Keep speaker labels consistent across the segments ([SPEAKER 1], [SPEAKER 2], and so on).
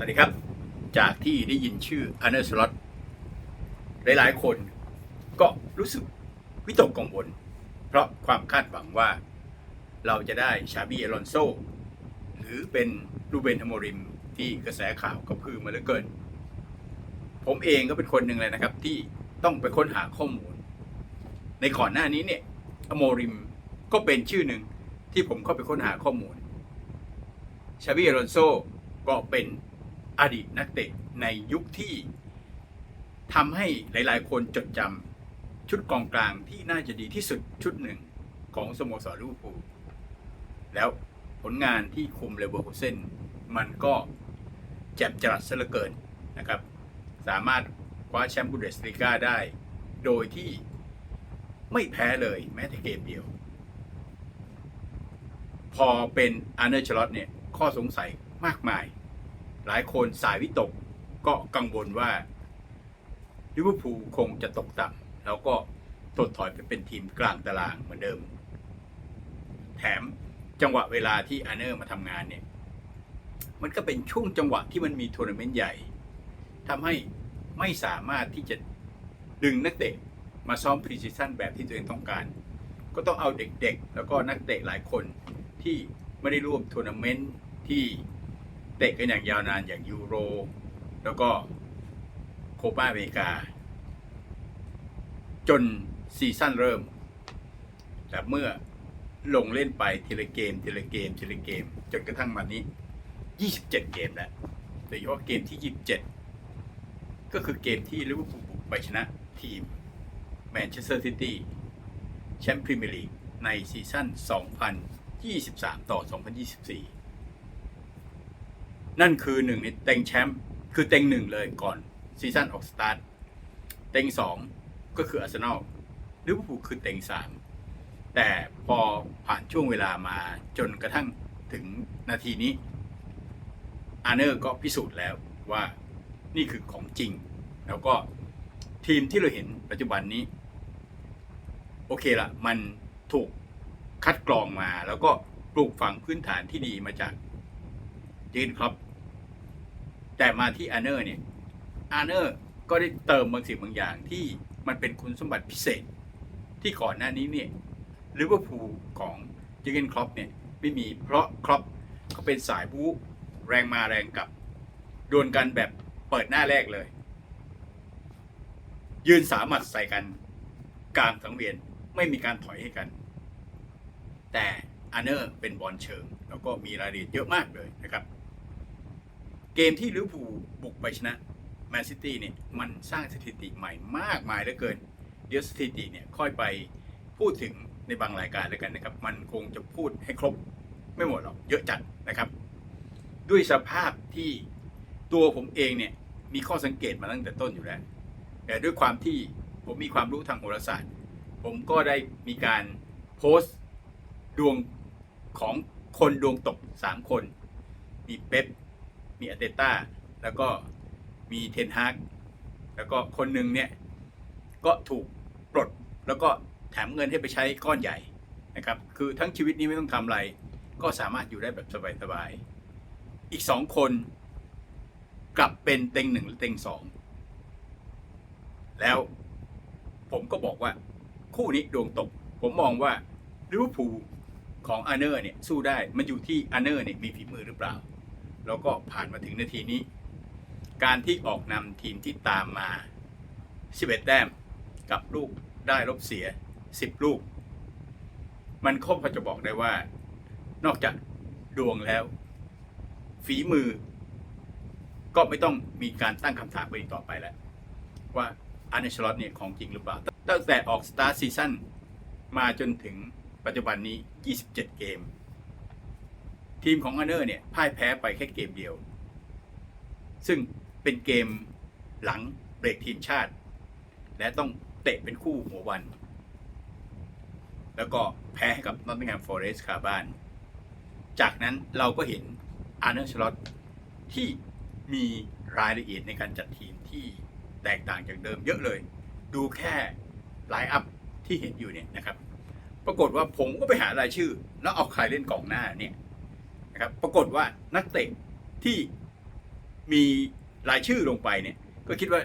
[SPEAKER 1] สวัสดีครับ จากที่ได้ยินชื่ออันเดอร์สล็อตหลายๆ คนก็รู้สึกวิตกกังวล เพราะความคาดหวังว่าเราจะได้ชาบีเอลอนโซหรือเป็นรูเบนอโมริมที่กระแสข่าวกระพือมาเหลือเกิน ผมเองก็เป็นคนหนึ่งเลยนะครับ ที่ต้องไปค้นหาข้อมูล ในก่อนหน้านี้เนี่ยอโมริมก็เป็นชื่อหนึ่งที่ผมเข้าไปค้นหาข้อมูลชาบีเอลอนโซก็เป็น อดีตนักเตะในยุคที่ทำให้หลายๆ คนจดจำชุดกองกลางที่น่าจะดีที่สุดชุดหนึ่งของสโมสรลิเวอร์พูลแล้วผลงานที่คุมเลเวอร์คูเซนมันก็แจ่มจรัสซะเหลือเกินนะครับ สามารถคว้าแชมป์บูเดสลีกาได้ โดยที่ไม่แพ้เลยแม้แต่เกมเดียว พอเป็นอาร์เนอร์ชลอตเนี่ย ข้อสงสัยมากมาย หลายคนสายวิตกก็กังวลว่าลิเวอร์พูลคงจะตกต่ำแล้วก็ถดถอยไปเป็นทีมกลางตารางเหมือนเดิม แถมจังหวะเวลาที่อาเนอร์มาทำงานเนี่ย มันก็เป็นช่วงจังหวะที่มันมีทัวร์นาเมนต์ใหญ่ทำให้ไม่สามารถที่จะดึงนักเตะมาซ้อมพรีซีซั่นแบบที่ตัวเองต้องการ ก็ต้องเอาเด็กๆ แล้วก็นักเตะหลายคนที่ไม่ได้ร่วมทัวร์นาเมนต์ที่ เตะกันอย่างยาวนานอย่างยูโร แล้วก็โคปาอเมริกา จนซีซั่นเริ่ม แต่เมื่อลงเล่นไปทีละเกมทีละเกมทีละเกม จนกระทั่งมานี้ 27 เกมแล้วโดยเฉพาะเกมที่ 27 ก็คือเกมที่ลิเวอร์พูลไปชนะทีมแมนเชสเตอร์ซิตี้แชมป์พรีเมียร์ลีกในซีซั่น 2023 ต่อ 2024 นั่นคือหนึ่งในเต็งแชมป์คือเต็งหนึ่งเลยก่อนซีซั่นออกสตาร์ทเต็งสองก็คืออาร์เซนอลลิเวอร์พูลคือเต็งสามแต่พอผ่านช่วงเวลามาจนกระทั่งถึงนาทีนี้อาร์เนอร์ก็พิสูจน์แล้วว่านี่คือของจริง แล้วก็ทีมที่เราเห็นปัจจุบันนี้ โอเคละมันถูกคัดกรองมาแล้วก็ปลูกฝังพื้นฐานที่ดีมาจากยืนครับ แต่มาที่อาร์เนอร์เนี่ยอาร์เนอร์ก็ได้เติมบางสิ่งบางอย่างที่มันเป็นคุณสมบัติพิเศษ ที่ก่อนหน้านี้เนี่ยลิเวอร์พูลของยูเกนครอปเนี่ยไม่มีเพราะครอปเขาเป็นสายบู๊แรงมาแรงกลับดวลกันแบบเปิดหน้าแรกเลย ยืนสามัดใส่กันกลางสังเวียนไม่มีการถอยให้กัน แต่อาร์เนอร์เป็นบอลเชิง แล้วก็มีรายละเอียดเยอะมากเลยนะครับ เกมที่ลิเวอร์พูลบุกไปชนะแมนซิตี้เนี่ยมันสร้างสถิติใหม่มากมายเหลือเกิน เดี๋ยวสถิติเนี่ยค่อยไปพูดถึงในบางรายการแล้วกันนะครับ มันคงจะพูดให้ครบไม่หมดหรอกเยอะจัดนะครับ ด้วยสภาพที่ตัวผมเองเนี่ยมีข้อสังเกตมาตั้งแต่ต้นอยู่แล้ว แต่ด้วยความที่ผมมีความรู้ทางโหราศาสตร์ ผมก็ได้มีการโพสต์ดวงของคนดวงตก 3 คน มีเป๊ป มีอาเตต้าแล้วก็มีเทนฮากแล้วก็คนหนึ่งเนี่ยก็ถูกปลดแล้วก็แถมเงินให้ไปใช้ก้อนใหญ่นะครับ คือทั้งชีวิตนี้ไม่ต้องทำอะไร ก็สามารถอยู่ได้แบบสบายๆอีกสองคนกลับเป็นเต็งหนึ่งหรือเต็งสองแล้วผมก็บอกว่าคู่นี้ดวงตก ผมมองว่าลิเวอร์พูลของอาร์เนอร์เนี่ยสู้ได้มันอยู่ที่อาร์เนอร์เนี่ยมีฝีมือหรือเปล่า แล้วก็ผ่านมาถึงนาทีนี้ การที่ออกนำทีมที่ตามมา 11 แต้มกับลูกได้ลบเสีย 10 ลูก มันครบพอจะบอกได้ว่า นอกจากดวงแล้ว ฝีมือ ก็ไม่ต้องมีการตั้งคำถามไปอีกต่อไปแล้ว ว่าอาร์เนชลอตเนี่ยของจริงหรือเปล่า ตั้งแต่ออกสตาร์ซีซั่นมาจนถึงปัจจุบันนี้ 27 เกม ทีมของอาร์เนอร์เนี่ยพ่ายแพ้ไปแค่เกมเดียว ซึ่งเป็นเกมหลังเบรกทีมชาติ และต้องเตะเป็นคู่หัววัน แล้วก็แพ้ให้กับนอตติงแฮมฟอเรสต์คาบ้าน จากนั้นเราก็เห็นอาร์เนอร์ชลอตที่มีรายละเอียดในการจัดทีมที่แตกต่างจากเดิมเยอะเลย ดูแค่ไลน์อัพที่เห็นอยู่เนี่ยนะครับ ปรากฏว่าผมก็ไปหารายชื่อ แล้วเอาใครเล่นกองหน้าเนี่ย นะครับปรากฏว่านักเตะที่มีรายชื่อลงไปเนี่ยก็คิดว่า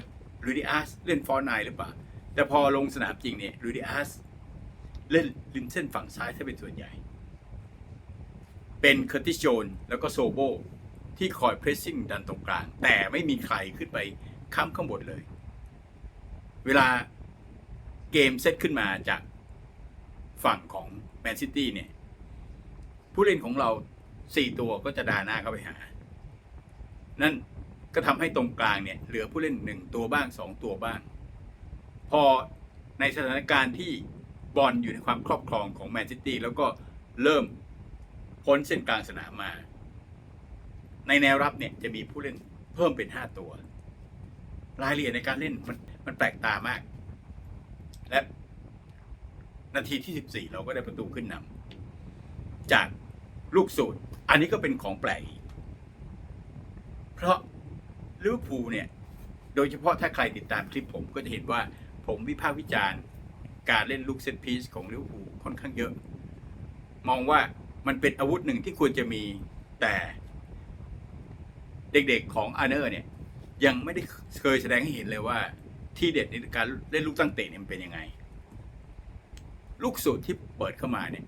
[SPEAKER 1] ลูดิอาสเล่นฟอร์ไนหรือเปล่า แต่พอลงสนามจริงเนี่ยลูดิอาสเล่นริมเส้นฝั่งซ้ายถ้าเป็นส่วนใหญ่ เป็นเคอร์ติสโจนแล้วก็โซโบที่คอยเพรสซิ่งดันตรงกลาง แต่ไม่มีใครขึ้นไปข้ามข้างบนเลย เวลาเกมเซตขึ้นมาจากฝั่งของแมนซิตี้เนี่ย ผู้เล่นของเรา สี่ตัวก็จะดาหน้าเข้าไปหา นั่นก็ทำให้ตรงกลางเนี่ย เหลือผู้เล่นหนึ่งตัวบ้างสองตัวบ้าง พอในสถานการณ์ที่บอลอยู่ในความครอบครองของแมนซิตี้แล้วก็เริ่มพ้นเส้นกลางสนามมา ในแนวรับเนี่ยจะมีผู้เล่นเพิ่มเป็นห้าตัว รายละเอียดในการเล่นมันมันแปลกตามาก และนาทีที่ 14 เราก็ได้ประตูขึ้นนำจากลูกสูตร อันนี้ก็เป็นของแปลกอีก เพราะลิเวอร์พูลเนี่ย โดยเฉพาะถ้าใครติดตามคลิปผมก็จะเห็นว่าผมวิพากษ์วิจารณ์ การเล่นลูกเซตพีซของลิเวอร์พูลค่อนข้างเยอะ มองว่ามันเป็นอาวุธหนึ่งที่ควรจะมีแต่เด็กๆของอาร์เนอร์เนี่ย ยังไม่ได้เคยแสดงให้เห็นเลยว่า ที่เด็ดในการเล่นลูกตั้งเตะเนี่ยมันเป็นยังไง ลูกสูตรที่เปิดเข้ามาเนี่ย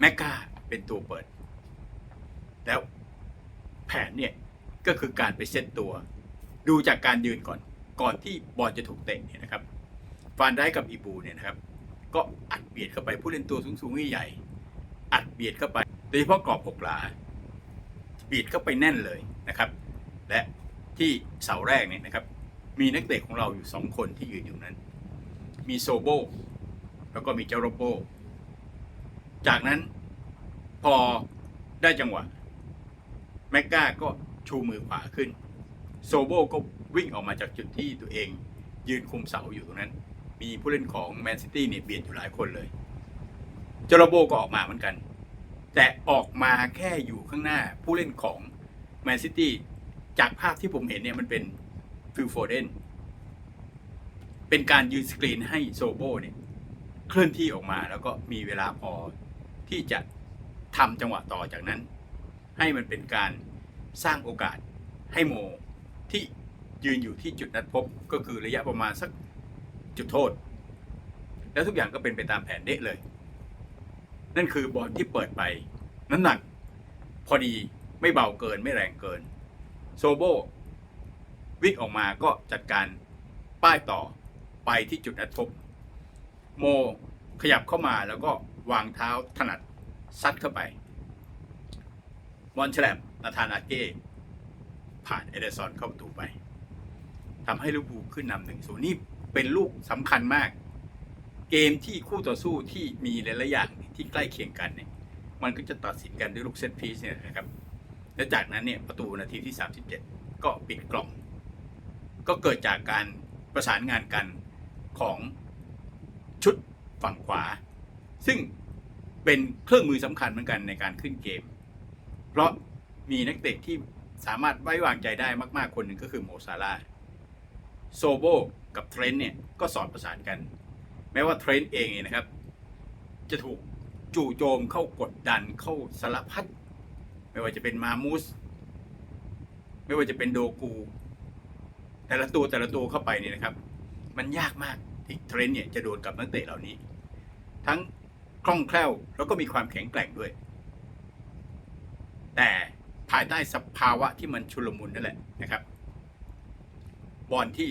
[SPEAKER 1] แมกกา เป็นตัวเปิด แล้วแผนเนี่ยก็คือการไปเซตตัว ดูจากการยืนก่อน ก่อนที่บอลจะถูกเตะเนี่ยนะครับฟานได้กับอีบูเนี่ยนะครับ ก็อัดเบียดเข้าไปผู้เล่นตัวสูงๆใหญ่ๆอัดเบียดเข้าไปโดยเฉพาะกรอบหกหลาเบียดเข้าไปแน่นเลยนะครับ และที่เสาแรกเนี่ยนะครับ มีนักเตะของเราอยู่สองคนที่ยืนอยู่นั้น มีโซโบแล้วก็มีเจโรโบจากนั้น อได้จังหวะ แมกกาก็ชูมือขวาขึ้น โซโบก็วิ่งออกมาจากจุดที่ตัวเอง ยืนคุมเสาอยู่ตรงนั้น มีผู้เล่นของแมนซิตี้เนี่ยเบียดอยู่หลายคนเลยเจาโรโบก็ออกมาเหมือนกัน แต่ออกมาแค่อยู่ข้างหน้าผู้เล่นของแมนซิตี้จากภาพที่ผมเห็นเนี่ยมันเป็นฟิลโฟเดนเป็นการยืนสกรีนให้โซโบเนี่ยเคลื่อนที่ออกมาแล้วก็มีเวลาพอที่จะ ทำจังหวะต่อจากนั้น ให้มันเป็นการสร้างโอกาสให้โมที่ยืนอยู่ที่จุดนัดพบก็คือระยะประมาณสักจุดโทษ แล้วทุกอย่างก็เป็นไปตามแผนเดะเลย นั่นคือบอลที่เปิดไป น้ำหนัก พอดีไม่เบาเกินไม่แรงเกิน โซโบวิ่งออกมาก็จัดการป้ายต่อไปที่จุดนัดพบ โมขยับเข้ามาแล้วก็วางเท้าถนัด ซัดเข้าไปบอลฉลับนาธานอาเก้ผ่านเอเดอร์สันเข้าประตูไปทำให้ลิเวอร์พูลขึ้นนำหนึ่งศูนย์นี่เป็นลูกสำคัญมาก เกมที่คู่ต่อสู้ที่มีหลายๆอย่างที่ใกล้เคียงกันเนี่ยมันก็จะตัดสินกันด้วยลูกเซตพีซเนี่ยนะครับ และจากนั้นเนี่ยประตูนาทีที่ 37 ก็ปิดกล่อง ก็เกิดจากการประสานงานกันของชุดฝั่งขวา ซึ่ง เป็นเครื่องมือสำคัญเหมือนกันในการขึ้นเกม เพราะมีนักเตะที่สามารถไว้วางใจได้มากๆคนหนึ่งก็คือโมซาลาโซโบกับเทรนต์เนี่ยก็สอดประสานกัน แม้ว่าเทรนต์เองเนี่ยนะครับ จะถูกจู่โจมเข้ากดดันเข้าสารพัดไม่ว่าจะเป็นมามูสไม่ว่าจะเป็นโดกู แต่ละตัวแต่ละตัวเข้าไปเนี่ยนะครับ มันยากมากที่เทรนต์เนี่ยจะโดนกับนักเตะเหล่านี้ ทั้ง คล่องแคล่ว แล้วก็มีความแข็งแกร่งด้วย แต่ภายใต้สภาวะที่มันชุลมุนนั่นแหละนะครับ บอลที่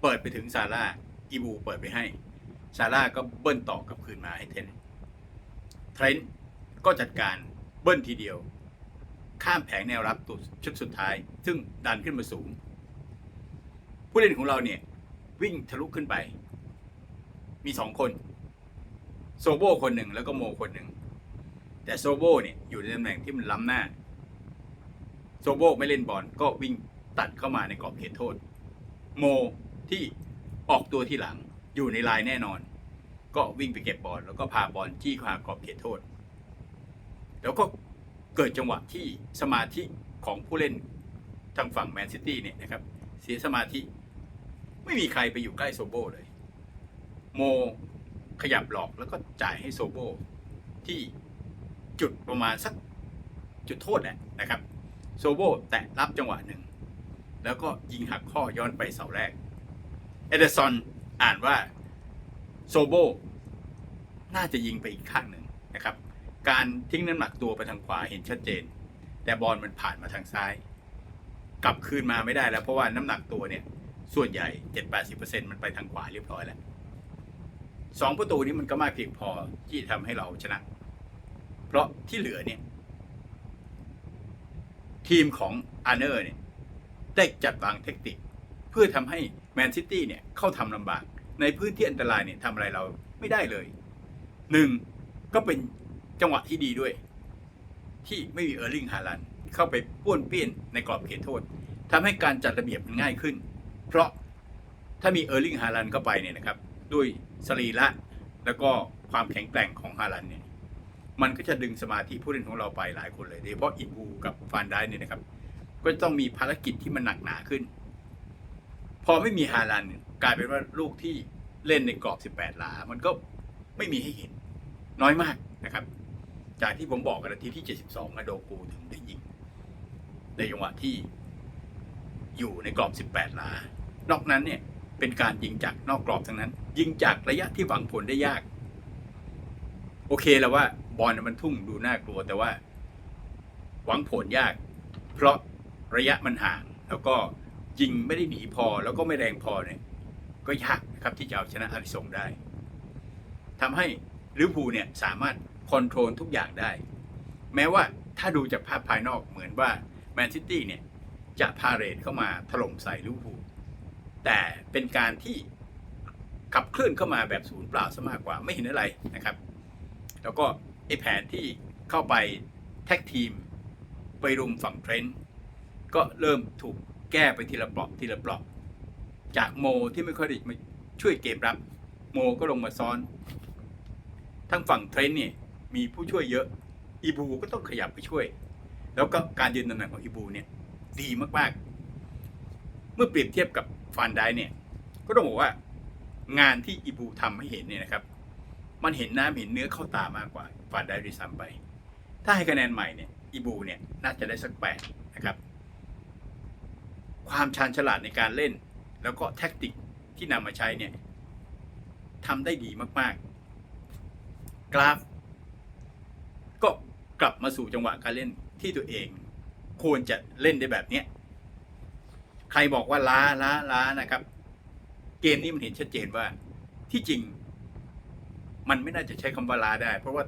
[SPEAKER 1] เปิดไปถึงซาร่าอีบูเปิดไปให้ซาร่าก็เบิ้ลต่อกลับคืนมาให้เทนเทรนต์ก็จัดการเบิ้ลทีเดียว ข้ามแผงแนวรับตัวชุดสุดท้าย ซึ่งดันขึ้นมาสูง ผู้เล่นของเราเนี่ย วิ่งทะลุขึ้นไป มีสองคน โซโบคนหนึ่งแล้วก็โมคนหนึ่ง แต่โซโบเนี่ยอยู่ในตำแหน่งที่มันล้ำหน้า โซโบไม่เล่นบอลก็วิ่งตัดเข้ามาในกรอบเขตโทษ โมที่ออกตัวที่หลังอยู่ในลายแน่นอน ก็วิ่งไปเก็บบอลแล้วก็พาบอลจี้เข้ากรอบเขตโทษ แล้วก็เกิดจังหวะที่สมาธิของผู้เล่นทางฝั่งแมนซิตี้เนี่ยนะครับเสียสมาธิ ไม่มีใครไปอยู่ใกล้โซโบเลย โม ขยับหลอกแล้วก็จ่ายให้โซโบที่จุดประมาณสักจุดโทษแหละนะครับ โซโบแตะรับจังหวะหนึ่ง แล้วก็ยิงหักข้อย้อนไปเสาแรก เอเดอร์สันอ่านว่าโซโบน่าจะยิงไปอีกข้างหนึ่งนะครับ การทิ้งน้ำหนักตัวไปทางขวาเห็นชัดเจน แต่บอลมันผ่านมาทางซ้าย กลับคืนมาไม่ได้แล้วเพราะว่าน้ำหนักตัวเนี่ยส่วนใหญ่ 7-80%มันไปทางขวาเรียบร้อยแล้ว สองประตูนี้มันก็มากเพียงพอที่จะทำให้เราชนะ เพราะที่เหลือเนี่ย ทีมของอาร์เนอร์เนี่ยได้จัดวางเทคนิค เพื่อทำให้แมนซิตี้เนี่ยเข้าทำลำบาก ในพื้นที่อันตรายเนี่ยทำอะไรเราไม่ได้เลยหนึ่งก็เป็นจังหวะที่ดีด้วย ที่ไม่มีเออร์ลิงฮาลันเข้าไปป้วนเปี้ยนในกรอบเขตโทษทำให้การจัดระเบียบมันง่ายขึ้น เพราะถ้ามีเออร์ลิงฮาลันเข้าไปเนี่ยนะครับ ด้วย สรีระแล้วก็ความแข็งแกร่งของฮาลันเนี่ยมันก็จะดึงสมาธิผู้เล่นของเราไปหลายคนเลยโดยเฉพาะอิบูกับฟานได้เนี่ยนะครับ ก็ต้องมีภารกิจที่มันหนักหนาขึ้น พอไม่มีฮาลันกลายเป็นว่าลูกที่เล่นในกรอบ 18 หลา มันก็ไม่มีให้เห็น น้อยมากนะครับ จากที่ผมบอกกันนาทีที่ 72มาโดกูถึงได้ยิง ในจังหวะที่อยู่ในกรอบ 18 หลา นอกนั้นเนี่ย เป็นการยิงจากนอกกรอบทั้งนั้น ยิงจากระยะที่หวังผลได้ยาก โอเคแล้วว่าบอลมันทุ่งดูน่ากลัวแต่ว่า หวังผลยาก เพราะระยะมันห่าง แล้วก็ยิงไม่ได้หนีพอแล้วก็ไม่แรงพอเนี่ย ก็ยากนะครับที่จะเอาชนะอาริสงได้ทำให้ลิเวอร์พูลเนี่ยสามารถคอนโทรลทุกอย่างได้ แม้ว่าถ้าดูจากภาพภายนอกเหมือนว่าแมนซิตี้เนี่ยจะพาเรดเข้ามาถล่มใส่ลิเวอร์พูล แต่เป็นการที่ขับเคลื่อนเข้ามาแบบศูนย์เปล่าซะมากกว่าไม่เห็นอะไรนะครับ แล้วก็ไอ้แผนที่เข้าไปแท็กทีม ไปรุมฝั่งเทรนต์ก็เริ่มถูกแก้ไปทีละเปลอกทีละเปลอกจากโมที่ไม่ค่อยได้มาช่วยเกมรับ โมก็ลงมาซ้อน ทั้งฝั่งเทรนต์เนี่ยมีผู้ช่วยเยอะอีบูก็ต้องขยับไปช่วย แล้วก็การยืนตำแหน่งของอีบูเนี่ยดีมากๆ เมื่อเปรียบเทียบกับ ฟานได้เนี่ย ก็ต้องบอกว่างานที่อีบูทำให้เห็นเนี่ยนะครับ มันเห็นน้ำเห็นเนื้อเข้าตามากกว่าฟานได้ด้วยซ้ำไป ถ้าให้คะแนนใหม่เนี่ยอีบูเนี่ยน่าจะได้สักแปดนะครับความชาญฉลาดในการเล่น แล้วก็แท็กติกที่นำมาใช้เนี่ยทำได้ดีมาก ๆ กราฟ ก็กลับมาสู่จังหวะการเล่นที่ตัวเอง ควรจะเล่นได้แบบเนี้ย ใครบอกว่าล้าล้าล้านะครับ เกมนี้มันเห็นชัดเจนว่าที่จริง มันไม่น่าจะใช้คำว่าล้าได้ เพราะว่า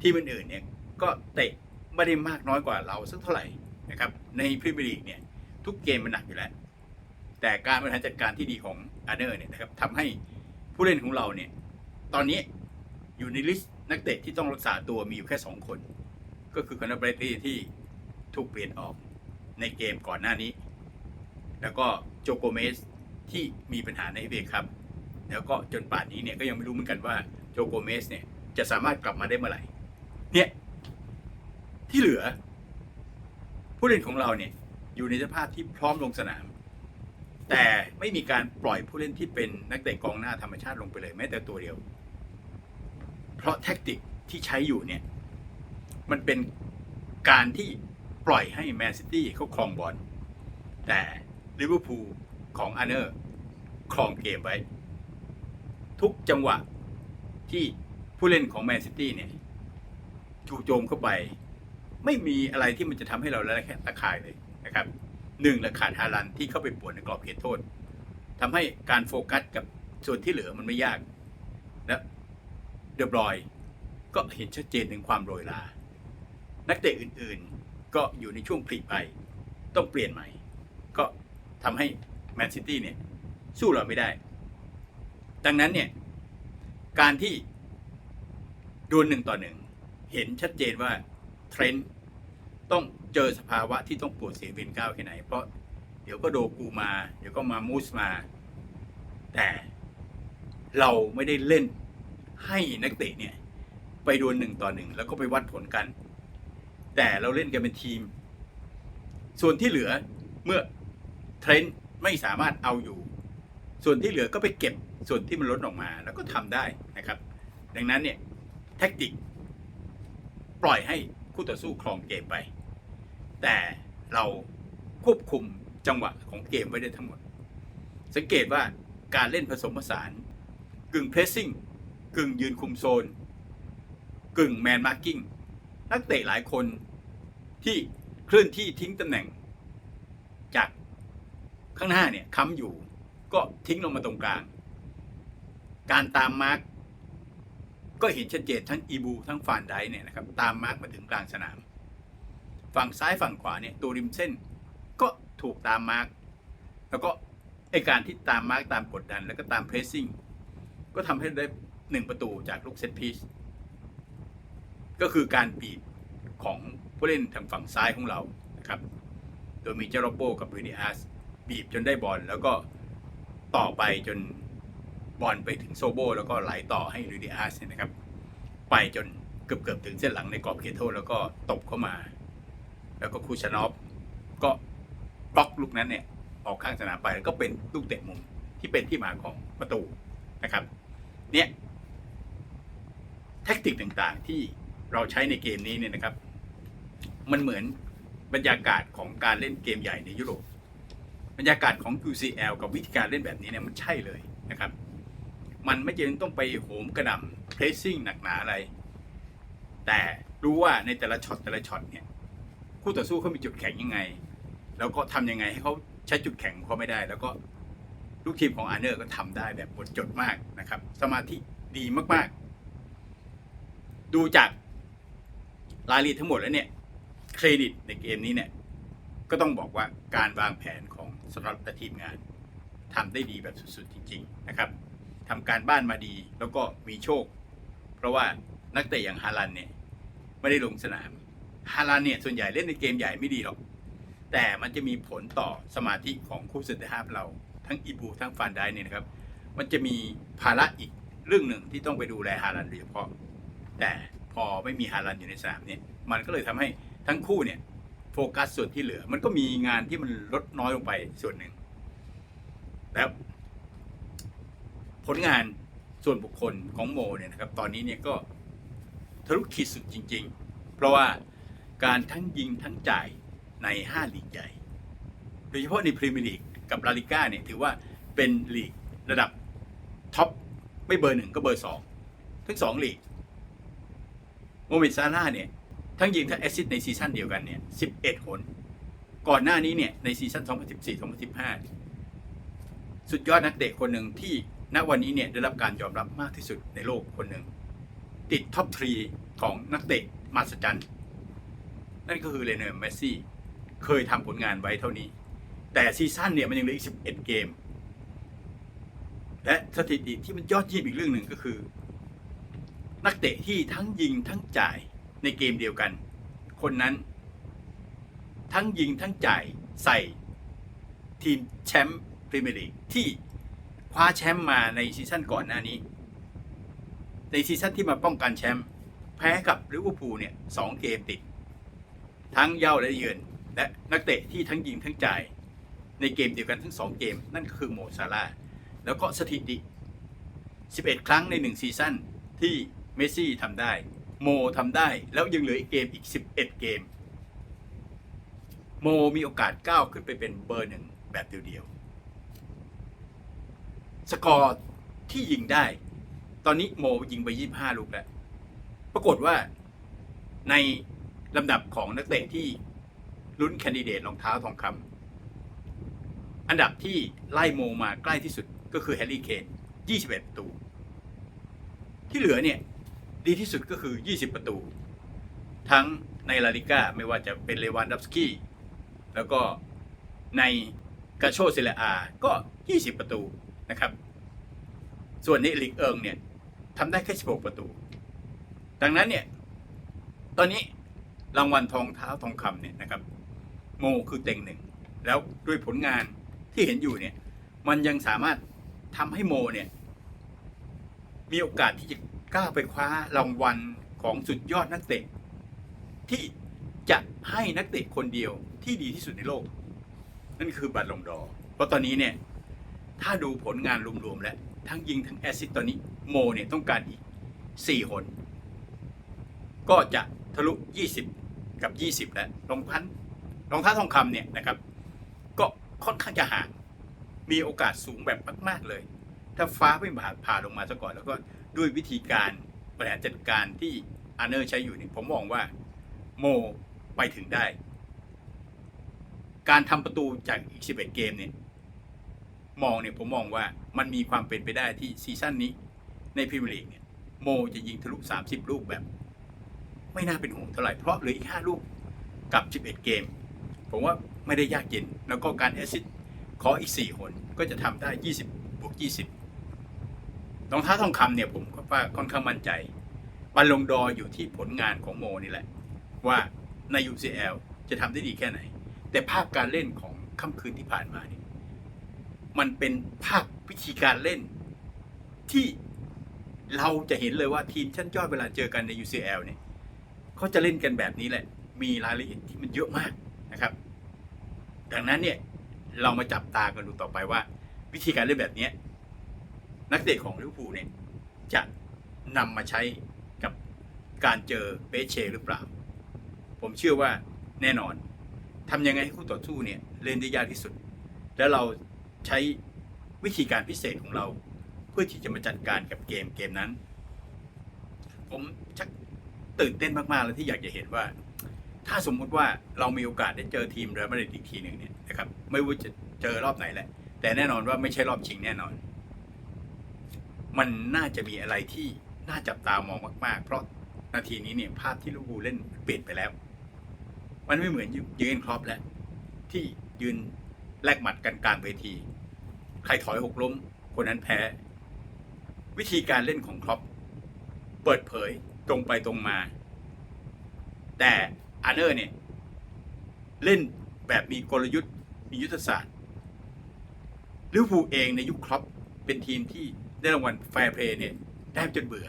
[SPEAKER 1] ทีมอื่นๆเนี่ย ก็เตะไม่ได้มากน้อยกว่าเราสักเท่าไหร่นะครับ ในพรีเมียร์ลีกเนี่ย ทุกเกมมันหนักอยู่แล้ว แต่การบริหารจัดการที่ดีของอาร์เนอร์เนี่ยนะครับทำให้ผู้เล่นของเราเนี่ย ตอนนี้อยู่ในลิสต์นักเตะที่ต้องรักษาตัวมีอยู่แค่สองคน ก็คือคอนเนอร์เบรดลีที่ถูกเปลี่ยนออกในเกมก่อนหน้านี้ แล้วก็โจโกเมสที่มีปัญหาในเบครับ แล้วก็จนป่านนี้เนี่ยก็ยังไม่รู้เหมือนกันว่าโจโกเมสเนี่ยจะสามารถกลับมาได้เมื่อไหร่ เนี่ย ที่เหลือ ผู้เล่นของเราเนี่ยอยู่ในสภาพที่พร้อมลงสนาม แต่ไม่มีการปล่อยผู้เล่นที่เป็นนักเตะกองหน้าธรรมชาติลงไปเลยแม้แต่ตัวเดียว เพราะแท็กติกที่ใช้อยู่เนี่ย มันเป็นการที่ปล่อยให้แมนซิตี้เขาครองบอลแต่ ลิเวอร์พูลของอาร์เนอร์ครองเกมไว้ ทุกจังหวะที่ผู้เล่นของแมนซิตี้เนี่ยจู่โจมเข้าไป ไม่มีอะไรที่มันจะทำให้เราละแค่ตะคายเลยนะครับหนึ่งละขาดฮาลันที่เข้าไปปวนในกรอบเขตโทษทำให้การโฟกัสกับส่วนที่เหลือมันไม่ยากและเดบรอยก็เห็นชัดเจนถึงความโรยลา นักเตะอื่นๆ ก็อยู่ในช่วงผลิไป ต้องเปลี่ยนใหม่ ทำให้แมนซิตี้เนี่ยสู้เราไม่ได้ ดังนั้นเนี่ยการที่ดวลหนึ่งต่อหนึ่งเห็นชัดเจนว่าเทรนด์ต้องเจอสภาวะที่ต้องปวดเสียเวนก้าวแค่ไหน เพราะเดี๋ยวก็โดกูมา เดี๋ยวก็มามูสมา แต่เราไม่ได้เล่นให้นักเตะเนี่ยไปดวลหนึ่งต่อหนึ่งแล้วก็ไปวัดผลกัน แต่เราเล่นกันเป็นทีม ส่วนที่เหลือเมื่อ เทรนด์ไม่สามารถเอาอยู่ ส่วนที่เหลือก็ไปเก็บส่วนที่มันลดออกมาแล้วก็ทำได้นะครับ ดังนั้นเนี่ยแท็กติกปล่อยให้คู่ต่อสู้ครองเกมไป แต่เราควบคุมจังหวะของเกมไว้ได้ทั้งหมด สังเกตว่าการเล่นผสมผสาน กึ่งเพรสซิ่งกึ่งยืนคุมโซน กึ่งแมนมาร์กิ้งนักเตะหลายคนที่เคลื่อนที่ทิ้งตำแหน่ง จาก ข้างหน้าเนี่ยค้ำอยู่ ก็ทิ้งลงมาตรงกลาง การตามมาร์กก็เห็นชัดเจนทั้งอีบูทั้งฟานไดเนี่ยนะครับตามมาร์กมาถึงกลางสนาม ฝั่งซ้ายฝั่งขวาเนี่ยตัวริมเส้น ก็ถูกตามมาร์กแล้วก็ไอการที่ตามมาร์กตามกดดัน แล้วก็ตามเพรสซิ่งก็ทำให้ได้หนึ่งประตูจากลูกเซตพีชก็คือการบีบของผู้เล่นทางฝั่งซ้ายของเรานะครับ โดยมีเจโรโปกับวินิอาส บีบจนได้บอลแล้วก็ต่อไปจนบอลไปถึงโซโบ แล้วก็ไหลต่อให้ลูดิอาสเนี่ยนะครับ ไปจนเกือบเกือบๆถึงเส้นหลังในกรอบเขตโทษแล้วก็ตบเข้ามา แล้วก็คูชานอฟก็บล็อกลูกนั้นเนี่ยออกข้างสนามไปแล้วก็เป็นลูกเตะมุมที่เป็นที่มาของประตูนะครับ เนี่ยแทคติกต่างๆที่เราใช้ในเกมนี้เนี่ยนะครับ มันเหมือนบรรยากาศของการเล่นเกมใหญ่ในยุโรป บรรยากาศของ UCL กับวิธีการเล่นแบบนี้เนี่ยมันใช่เลยนะครับ มันไม่จำเป็นต้องไปโหมกระหน่ำเพรสซิ่งหนักหนาอะไร แต่รู้ว่าในแต่ละช็อตแต่ละช็อตเนี่ยคู่ต่อสู้เขามีจุดแข็งยังไง แล้วก็ทำยังไงให้เขาใช้จุดแข็งของเขาไม่ได้ แล้วก็ลูกทีมของอาร์เนอร์ก็ทำได้แบบหมดจดมากนะครับ สมาธิดีมากๆ ดูจากรายละเอียดทั้งหมดแล้วเนี่ยเครดิตในเกมนี้เนี่ย ก็ต้องบอกว่าการวางแผนของสำหรับทีมงานทำได้ดีแบบสุดๆจริง ๆ นะครับทำการบ้านมาดีแล้วก็มีโชค เพราะว่านักเตะอย่างฮาลันเนี่ยไม่ได้ลงสนามฮาลันเนี่ยส่วนใหญ่เล่นในเกมใหญ่ไม่ดีหรอก แต่มันจะมีผลต่อสมาธิของคู่เซนเตอร์ฮาฟเราทั้งอีบูทั้งฟานไดเนี่ยนะครับ มันจะมีภาระอีกเรื่องหนึ่งที่ต้องไปดูแลฮาลันโดยเฉพาะ แต่พอไม่มีฮาลันอยู่ในสนามเนี่ยมันก็เลยทำให้ทั้งคู่เนี่ย โฟกัสส่วนที่เหลือ มันก็มีงานที่มันลดน้อยลงไปส่วนหนึ่งแล้วผลงานส่วนบุคคลของโมเนี่ยนะครับ ตอนนี้เนี่ยก็ทะลุขีดสุดจริง ๆ เพราะว่าการทั้งยิงทั้งจ่ายใน 5 ลีกใหญ่ โดยเฉพาะในพรีเมียร์ลีกกับลาลิก้าเนี่ยถือว่าเป็นลีกระดับท็อปไม่เบอร์หนึ่งก็เบอร์สองทั้งสองลีกโมเมดซาร่าเนี่ย ทั้งยิงทั้งแอซิสในซีซั่นเดียวกันเนี่ย 11 หน ก่อนหน้านี้เนี่ยในซีซั่น 2014-2015 สุดยอดนักเตะคนหนึ่งที่ณวันนี้เนี่ยได้รับการยอมรับมากที่สุดในโลกคนหนึ่ง ติดท็อปทรีของนักเตะมาสจันนั่นก็คือเลเนอร์เมสซี่ เคยทำผลงานไว้เท่านี้ แต่ซีซั่นเนี่ยมันยังเหลืออีก 11 เกม และสถิติที่มันยอดเยี่ยมอีกเรื่องหนึ่งก็คือ นักเตะที่ทั้งยิงทั้งจ่าย ในเกมเดียวกัน คนนั้นทั้งยิงทั้งจ่ายใส่ทีมแชมป์พรีเมียร์ลีกที่คว้าแชมป์มาในซีซั่นก่อนหน้านี้ ในซีซั่นที่มาป้องกันแชมป์แพ้กับลิเวอร์พูลเนี่ยสองเกมติด ทั้งเย่าและเยือน และนักเตะที่ทั้งยิงทั้งจ่าย ในเกมเดียวกันทั้งสองเกม นั่นก็คือโมซาลาแล้วก็สถิติ 11 ครั้งในหนึ่งซีซั่นที่เมสซี่ทำได้ โมทำได้แล้วยังเหลืออีกเกมอีก 11 เกม โมมีโอกาสก้าวขึ้นไปเป็นเบอร์หนึ่งแบบเดียวๆ สกอร์ที่ยิงได้ ตอนนี้โมยิงไป 25 ลูกแล้ว ปรากฏว่าในลำดับของนักเตะที่ลุ้นแคนดิเดตรองเท้าทองคำอันดับที่ไล่โมมาใกล้ที่สุดก็คือแฮร์รี่เคน21ประตู ที่เหลือเนี่ย ดีที่สุดก็คือ 20 ประตู ทั้งในลาลิก้าไม่ว่าจะเป็นเลวานดัฟสกี้แล้วก็ในกาโชเซเลอาก็ 20 ประตูนะครับ ส่วนในลีกเอิงเนี่ยทำได้แค่ 16 ประตู ดังนั้นเนี่ย ตอนนี้รางวัลทองเท้าทองคำเนี่ยนะครับ โมคือเต็งหนึ่ง แล้วด้วยผลงานที่เห็นอยู่เนี่ย มันยังสามารถทำให้โมเนี่ย มีโอกาสที่จะ กล้าไปคว้ารางวัลของสุดยอดนักเตะที่จะให้นักเตะคนเดียวที่ดีที่สุดในโลก นั่นคือบัตรลงดอ เพราะตอนนี้เนี่ย ถ้าดูผลงานรวมๆแล้วทั้งยิงทั้งแอสซิสต์ตอนนี้โมเนี่ยต้องการอีก4คนก็จะทะลุ 20 กับ 20 แล้วรองพันรรองเท้าทองคำเนี่ยนะครับ ก็ค่อนข้างจะห่าง มีโอกาสสูงแบบมาก ๆเลย ถ้าฟ้าไม่ผ่าผ่าลงมาซะก่อนแล้วก็ ด้วยวิธีการบริหารจัดการที่อาร์เนอร์ใช้อยู่เนี่ยผมมองว่าโมไปถึงได้ การทำประตูจากอีก 11 เกมเนี่ยมองเนี่ยผมมองว่ามันมีความเป็นไปได้ที่ซีซั่นนี้ในพรีเมียร์ลีกเนี่ยโมจะยิงทะลุ 30 ลูกแบบ ไม่น่าเป็นห่วงเท่าไหร่ เพราะเหลืออีก 5 ลูกกับ 11 เกม ผมว่าไม่ได้ยากเย็น แล้วก็การแอสซิสต์ขออีก 4 คนก็จะทำได้ 20บวก20 รองเท้าทองคำเนี่ยผมก็ว่าค่อนข้างมั่นใจบัลลงดออยู่ที่ผลงานของโมนี่แหละ ว่าใน UCL จะทำได้ดีแค่ไหน แต่ภาพการเล่นของค่ำคืนที่ผ่านมานี่มันเป็นภาพวิธีการเล่นที่เราจะเห็นเลยว่าทีมชั้นยอดเวลาเจอกันใน UCL เนี่ยเขาจะเล่นกันแบบนี้แหละ มีรายละเอียดที่มันเยอะมากนะครับ ดังนั้นเนี่ยเรามาจับตากันดูต่อไปว่า วิธีการเล่นแบบนี้ นักเตะของลิเวอร์พูลเนี่ยจะนำมาใช้กับการเจอเปเชหรือเปล่า ผมเชื่อว่าแน่นอนทำยังไงให้คู่ต่อสู้เนี่ยเล่นได้ยากที่สุด แล้วเราใช้วิธีการพิเศษของเรา เพื่อที่จะมาจัดการกับเกมเกมนั้น ผมชักตื่นเต้นมากๆเลยที่อยากจะเห็นว่า ถ้าสมมุติว่าเรามีโอกาสได้เจอทีมเรอัลมาดริดอีกทีหนึ่งเนี่ยนะครับไม่ว่าจะเจอรอบไหนแหละแต่แน่นอนว่าไม่ใช่รอบชิงแน่นอน มันน่าจะมีอะไรที่น่าจับตามองมาก ๆ เพราะนาทีนี้เนี่ยภาพที่ลิเวอร์พูเล่นเปลี่ยนไปแล้ว มันไม่เหมือนยืนครอปแล้ว ที่ยืนแลกหมัดกันกลางเวที ใครถอยหกล้ม คนนั้นแพ้ วิธีการเล่นของครอปเปิดเผยตรงไปตรงมา แต่อาร์เนอร์เนี่ย เล่นแบบมีกลยุทธ์มียุทธศาสตร์ลิเวอร์พูลเองในยุคครอปเป็นทีมที่ ได้รางวัลแฟร์เพลย์เนี่ยแทบจนเบื่อ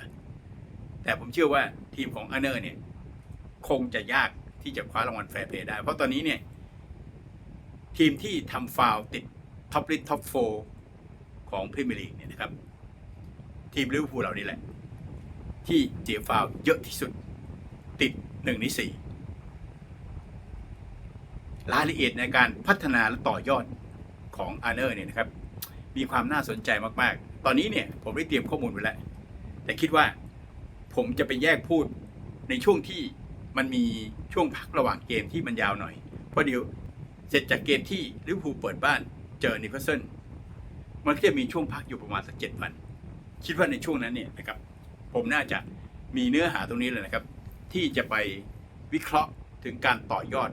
[SPEAKER 1] แต่ผมเชื่อว่าทีมของอาร์เนอร์เนี่ยคงจะยากที่จะคว้ารางวัลแฟร์เพลย์ได้ เพราะตอนนี้เนี่ยทีมที่ทำฟาวติดท็อปลิสท็อปโฟของพรีเมียร์ลีกเนี่ยนะครับ ทีมลิเวอร์พูลเรานี่แหละ ที่เสียฟาวเยอะที่สุดติดหนึ่งในสี่รายละเอียดในการพัฒนาและต่อยอดของอาร์เนอร์เนี่ยนะครับ มีความน่าสนใจมาก ๆ ตอนนี้เนี่ยผมได้เตรียมข้อมูลไว้แล้ว แต่คิดว่าผมจะไปแยกพูดในช่วงที่มันมีช่วงพักระหว่างเกมที่มันยาวหน่อย เพราะเดี๋ยวเสร็จจากเกมที่ลิเวอร์พูลเปิดบ้านเจอนิวคาสเซิลมันก็จะมีช่วงพักอยู่ประมาณสักเจ็ดวัน คิดว่าในช่วงนั้นเนี่ยนะครับ ผมน่าจะมีเนื้อหาตรงนี้เลยนะครับ ที่จะไปวิเคราะห์ถึงการต่อยอด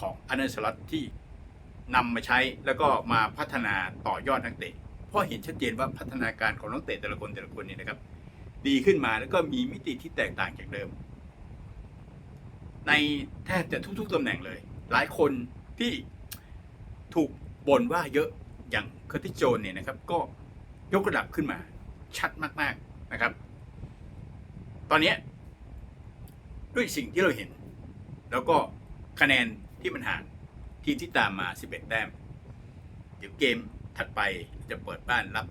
[SPEAKER 1] ของอันเดอร์สลัตที่นำมาใช้แล้วก็มาพัฒนาต่อยอดนักเตะ เพราะเห็นชัดเจนว่าพัฒนาการของนักเตะแต่ละคนแต่ละคนเนี่ยนะครับ ดีขึ้นมาแล้วก็มีมิติที่แตกต่างจากเดิม ในแทบจะทุก ๆตำแหน่งเลย หลายคนที่ถูกบ่นว่าเยอะอย่างเคอร์ติโจนเนี่ยนะครับ ก็ยกระดับขึ้นมา ชัดมาก ๆนะครับ ตอนนี้ด้วยสิ่งที่เราเห็น แล้วก็คะแนนที่มันห่างทีมที่ตามมา 11 แต้ม เดี๋ยวเกมถัดไป จะเปิดบ้านรับ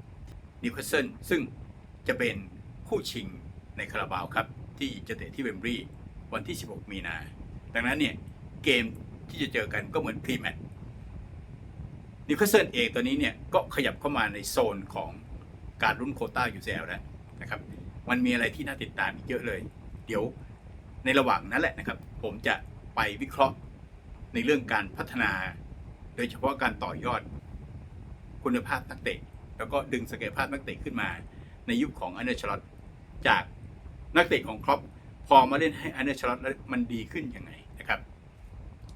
[SPEAKER 1] นิวคาสเซิลซึ่งจะเป็นคู่ชิงในคาราบาวครับ ที่จะเตะที่เวมบรีวันที่ 16 มีนา ดังนั้นเนี่ย เกมที่จะเจอกันก็เหมือนพรีแมตช์นิวคาสเซิลเองตอนนี้เนี่ย ก็ขยับเข้ามาในโซนของการรุ่นโคต้ายูเซลแล้วนะครับ มันมีอะไรที่น่าติดตามอีกเยอะเลย เดี๋ยวในระหว่างนั้นแหละนะครับ ผมจะไปวิเคราะห์ในเรื่องการพัฒนา โดยเฉพาะการต่อยอด คุณภาพนักเตะ แล้วก็ดึงศักยภาพนักเตะขึ้นมา ในยุคของอันเดอร์ชลอตจากนักเตะของครอปพอมาเล่นให้อันเดอร์ชลอตแล้วมันดีขึ้นยังไงนะครับ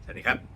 [SPEAKER 1] สวัสดีครับ